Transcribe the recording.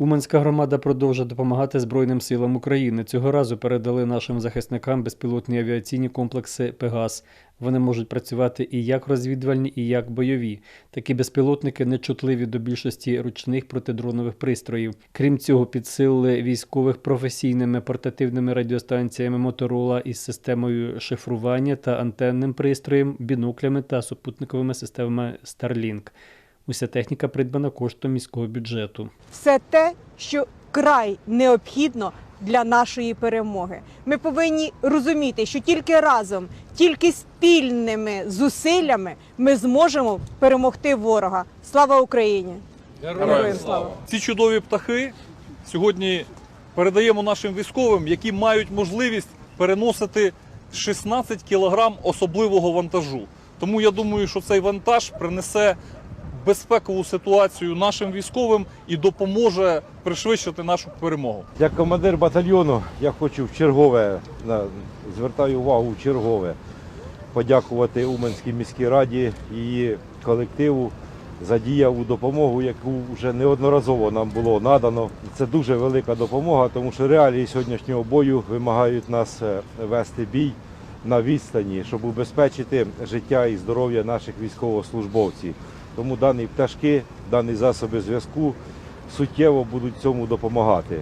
Уманська громада продовжує допомагати Збройним силам України. Цього разу передали нашим захисникам безпілотні авіаційні комплекси Пегас. Вони можуть працювати і як розвідувальні, і як бойові. Такі безпілотники не чутливі до більшості ручних протидронових пристроїв. Крім цього, підсилили військових професійними портативними радіостанціями Моторола із системою шифрування та антенним пристроєм, біноклями та супутниковими системами Starlink. Уся техніка придбана коштом міського бюджету. все те, що край необхідно для нашої перемоги. Ми повинні розуміти, що тільки разом, тільки спільними зусиллями ми зможемо перемогти ворога. Слава Україні! Героям слава! Ці чудові птахи сьогодні передаємо нашим військовим, які мають можливість переносити 16 кілограм особливого вантажу. Тому я думаю, що цей вантаж принесе безпекову ситуацію нашим військовим і допоможе пришвидшити нашу перемогу. Як командир батальйону я хочу в чергове, звертаю увагу в чергове, подякувати Уманській міській раді її колективу за діяву допомогу, яку вже неодноразово нам було надано. Це дуже велика допомога, тому що реалії сьогоднішнього бою вимагають нас е, вести бій на відстані, щоб убезпечити життя і здоров'я наших військовослужбовців. Тому дані пташки, дані засоби зв'язку суттєво будуть цьому допомагати.